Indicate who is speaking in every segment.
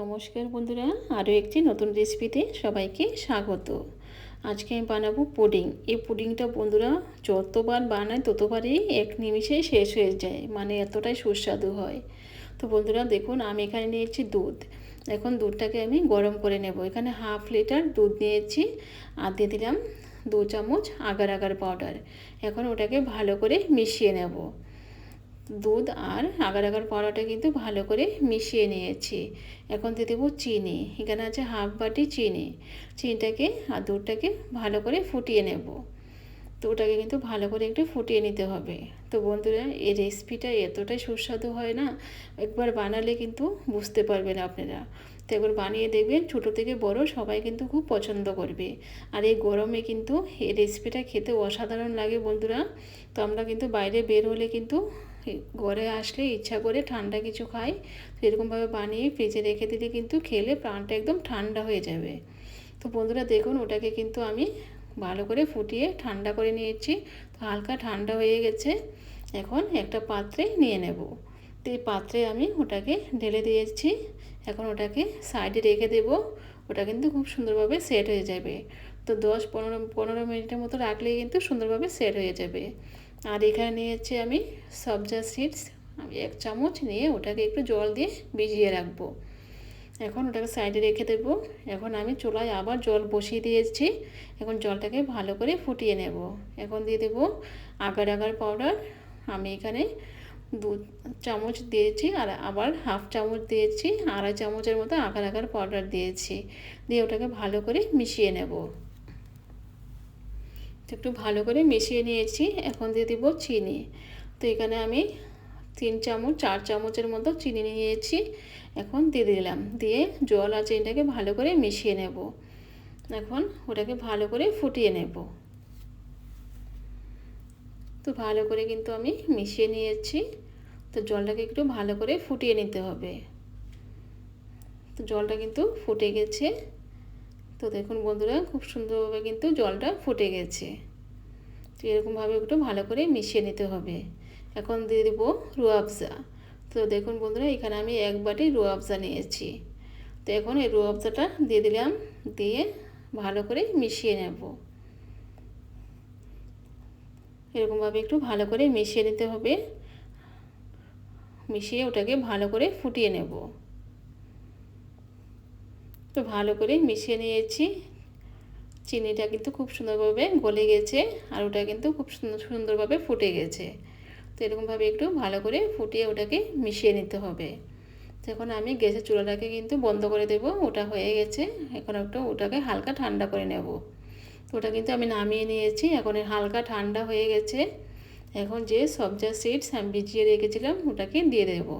Speaker 1: নমস্কার বন্ধুরা, আরও একটি নতুন রেসিপিতে সবাইকে স্বাগত। আজকে আমি বানাবো পুডিং। এই পুডিংটা বন্ধুরা যতবার বানায় ততবারই এক নিমিষে শেষ হয়ে যায় মানে এতটাই সুস্বাদু হয়। তো বন্ধুরা, দেখুন, আমি এখানে নিয়েছি দুধ। এখন দুধটাকে আমি গরম করে নেব। এখানে হাফ লিটার দুধ নিয়েছি আর দিয়ে দিলাম দু চামচ আগার আগার পাউডার এখন ওটাকে ভালো করে মিশিয়ে নেব। দুধ আর আগার আগার পাউডারটা কিন্তু ভালো করে মিশিয়ে নিয়েছি। এখন দিয়ে দেবো চিনি। এখানে আছে হাফ বাটি চিনি। চিনিটাকে আর দুধটাকে ভালো করে ফুটিয়ে নেব। তো ওটাকে কিন্তু ভালো করে একটু ফুটিয়ে নিতে হবে। তো বন্ধুরা, এই রেসিপিটা এতটাই সুস্বাদু হয় না, একবার বানালে কিন্তু বুঝতে পারবেন আপনারা। তো একবার বানিয়ে দেখবেন, ছোটো থেকে বড় সবাই কিন্তু খুব পছন্দ করবে। আর এই গরমে কিন্তু এই রেসিপিটা খেতে অসাধারণ লাগে বন্ধুরা। তো আমরা কিন্তু বাইরে বের হলে কিন্তু ঘরে আসলে ইচ্ছা করে ঠান্ডা কিছু খাই, সেরকমভাবে বানিয়ে ফ্রিজে রেখে দিলে কিন্তু খেলে প্রাণটা একদম ঠান্ডা হয়ে যাবে। তো বন্ধুরা দেখুন, ওটাকে কিন্তু আমি ভালো করে ফুটিয়ে ঠান্ডা করে নিয়েছি। তো হালকা ঠান্ডা হয়ে গেছে, এখন একটা পাত্রে নিয়ে নেব। তো এই পাত্রে আমি ওটাকে ঢেলে দিয়েছি, এখন ওটাকে সাইডে রেখে দেব। ওটা কিন্তু খুব সুন্দরভাবে সেট হয়ে যাবে। তো দশ পনেরো পনেরো মিনিটের মতো রাখলেই কিন্তু সুন্দরভাবে সেট হয়ে যাবে। আর এখানে নিয়েছি আমি সবজা সিডস আমি এক চামচ নিয়ে ওটাকে একটু জল দিয়ে ভিজিয়ে রাখব। এখন ওটাকে সাইডে রেখে দেবো। এখন আমি চুলায় আবার জল বসিয়ে দিয়েছি। এখন জলটাকে ভালো করে ফুটিয়ে নেব। এখন দিয়ে দেবো আগার আগার পাউডার আমি এখানে দু চামচ দিয়েছি আর আবার হাফ চামচ দিয়েছি। আড়াই চামচের মতো আগার আগার পাউডার দিয়েছি। দিয়ে ওটাকে ভালো করে মিশিয়ে নেব। একটু ভালো করে মিশিয়ে নিয়েছি। এখন দিয়ে দিব চিনি। তো এখানে আমি তিন চামচ, চার চামচের মতো চিনি নিয়েছি। এখন দিয়ে দিলাম। দিয়ে জল আর চিনিটাকে ভালো করে মিশিয়ে নেব। এখন ওটাকে ভালো করে ফুটিয়ে নেব। তো ভালো করে কিন্তু আমি মিশিয়ে নিয়েছি। তো জলটাকে একটু ভালো করে ফুটিয়ে নিতে হবে। তো জলটা কিন্তু ফুটে গেছে। তো দেখুন বন্ধুরা, খুব সুন্দরভাবে কিন্তু জলটা ফুটে গেছে। তো এরকমভাবে একটু ভালো করে মিশিয়ে নিতে হবে। এখন দিয়ে দেবো রুয়াবজা তো দেখুন বন্ধুরা, এখানে আমি এক বাটি রুয়াবজা নিয়েছি। তো এখন এই রুয়াবজাটা দিয়ে দিলাম, দিয়ে ভালো করে মিশিয়ে নেব। এরকমভাবে একটু ভালো করে মিশিয়ে নিতে হবে। মিশিয়ে ওটাকে ভালো করে ফুটিয়ে নেব। তো ভালো করে মিশিয়ে নিয়েছি। চিনিটা কিন্তু খুব সুন্দরভাবে গলে গেছে আর ওটা কিন্তু খুব সুন্দর সুন্দরভাবে ফুটে গেছে। তো এরকমভাবে একটু ভালো করে ফুটিয়ে ওটাকে মিশিয়ে নিতে হবে। এখন আমি গ্যাসের চুলাটাকে কিন্তু বন্ধ করে দেব, ওটা হয়ে গেছে। এখন একটু ওটাকে হালকা ঠান্ডা করে নেব। তো ওটা কিন্তু আমি নামিয়ে নিয়েছি, এখন হালকা ঠান্ডা হয়ে গেছে। এখন যে সবজা সিডস আমি ভিজিয়ে রেখেছিলাম, ওটাকে দিয়ে দেবো।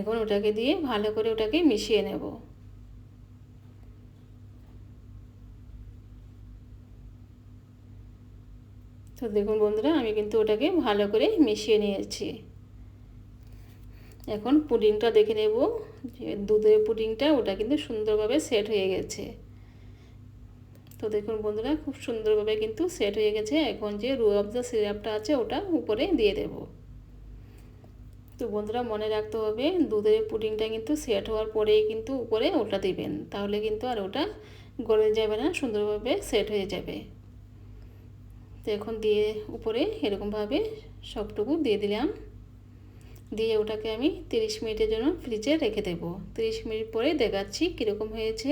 Speaker 1: এখন ওটাকে দিয়ে ভালো করে ওটাকে মিশিয়ে নেব। তো দেখুন বন্ধুরা, আমি কিন্তু ওটাকে ভালো করে মিশিয়ে নিয়েছি। এখন পুডিংটা দেখে নেব যে দুধের পুডিংটা ওটা কিন্তু সুন্দরভাবে সেট হয়ে গেছে। তো দেখুন বন্ধুরা, খুব সুন্দরভাবে কিন্তু সেট হয়ে গেছে। এখন যে রু অফ দ্য সিরাপটা আছে ওটা উপরে দিয়ে দেবো। তো বন্ধুরা মনে রাখতে হবে, দুধের পুডিংটা কিন্তু সেট হওয়ার পরেই কিন্তু উপরে ওটা দিবেন। তাহলে কিন্তু আর ওটা গলে যাবে না, সুন্দরভাবে সেট হয়ে যাবে। তো এখন দিয়ে উপরে এরকমভাবে সবটুকু দিয়ে দিলাম। দিয়ে ওটাকে আমি তিরিশ মিনিটের জন্য ফ্রিজে রেখে দেবো। তিরিশ মিনিট পরে দেখাচ্ছি কীরকম হয়েছে।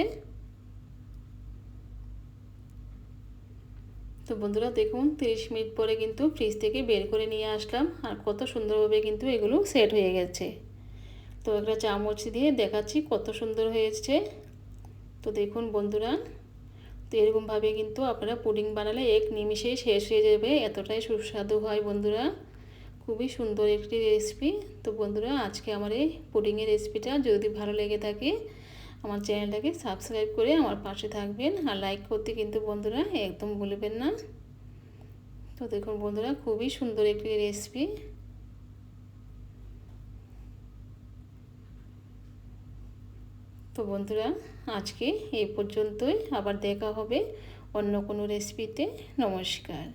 Speaker 1: তো বন্ধুরা দেখুন, তিরিশ মিনিট পরে কিন্তু ফ্রিজ থেকে বের করে নিয়ে আসলাম। আর কত সুন্দরভাবে কিন্তু এগুলো সেট হয়ে গেছে। তো একটা চামচ দিয়ে দেখাচ্ছি কত সুন্দর হয়েছে। তো দেখুন বন্ধুরা, তো এরকমভাবে কিন্তু আপনারা পুডিং বানালে এক নিমিষেই শেষ হয়ে যাবে। এতটাই সুস্বাদু হয় বন্ধুরা। খুবই সুন্দর একটি রেসিপি তো বন্ধুরা, আজকে আমার এই পুডিংয়ের রেসিপিটা যদি ভালো লেগে থাকে আমার চ্যানেলটাকে সাবস্ক্রাইব করে আমার পাশে থাকবেন। আর লাইক করতে কিন্তু বন্ধুরা একদম ভুলবেন না। তো দেখুন বন্ধুরা, খুবই সুন্দর একটি রেসিপি তো বন্ধুরা, আজকে এই পর্যন্তই। আবার দেখা হবে অন্য কোনো রেসিপিতে নমস্কার।